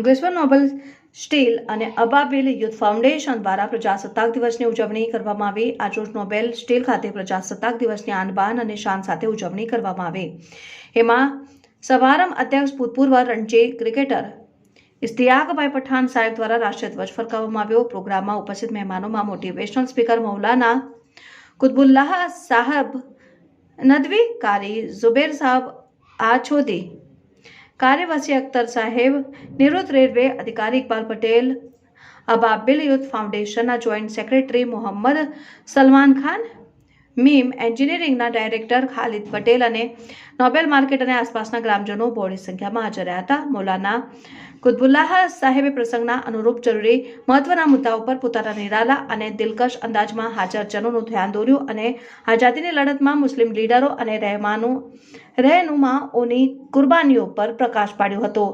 Yogeshwar Nobel steel અને અબાબેલ youth foundation દ્વારા પ્રજાસત્તાક દિવસની ઉજવણી કરવામાં આવી. આજરોજ નોબેલ સ્ટીલ ખાતે પ્રજાસત્તાક દિવસની આનબાન અને શાન સાથે ઉજવણી કરવામાં આવી. એમાં સમારંભ અધ્યક્ષ ભૂતપૂર્વ રણજી ક્રિકેટર ઇસ્તિયાકભાઈ પઠાણ સાહેબ દ્વારા રાષ્ટ્રીય ધ્વજ ફરકાવવામાં આવ્યો. પ્રોગ્રામમાં ઉપસ્થિત મહેમાનોમાં મોટિવેશનલ સ્પીકર મૌલાના કુતબુલ્લાહ સાહેબ, નદવી કારી, ઝુબેર સાહેબ, આછોદી કાર્યવાસી અખ્તર સાહેબ નિવૃત્ત રેલવે અધિકારી ઇકબાલ પટેલ અબાબિલ યુથ ફાઉન્ડેશનના joint secretary Mohammad Salman Khan meme એન્જિનિયરિંગના ડાયરેક્ટર ખાલિદ પટેલ અને નોબેલ માર્કેટ અને આસપાસના ગ્રામજનો બહોળી સંખ્યામાં હાજર રહ્યા હતા. મૌલાના કુતબુલ્લાહ સાહેબે પ્રસંગના અનુરૂપ જરૂરી મહત્વના મુદ્દા પર પોતાના નિરાલા અને દિલકશ અંદાજમાં હાજરજનોનું ધ્યાન દોર્યું અને આઝાદીની લડતમાં મુસ્લિમ લીડરો અને રહેમાનું રહેનુમાઓની કુરબાનીઓ પર પ્રકાશ પાડ્યો હતો.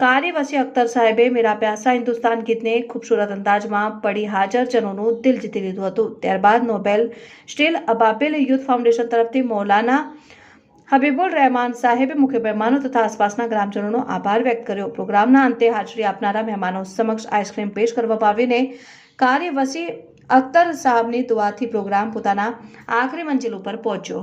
કારી વસી અખ્તર સાહેબે મેરા પ્યાસા હિન્દુસ્તાન ગીતને ખૂબસૂરત અંદાજમાં પડી હાજરજનોનું દિલ જીતી લીધું હતું. ત્યારબાદ Nobel steel Ababil youth foundation તરફથી મૌલાના હબીબુલ રહેમાન સાહેબે મુખ્ય મહેમાનો તથા આસપાસના ગ્રામજનોનો આભાર વ્યક્ત કર્યો. પ્રોગ્રામના અંતે હાજરી આપનારા મહેમાનો સમક્ષ આઈસ્ક્રીમ પેશ કરવામાં આવીને કાર્ય વસી અખ્તર સાહેબની દુઆથી પ્રોગ્રામ પોતાના આખરી મંજિલ ઉપર પહોંચ્યો.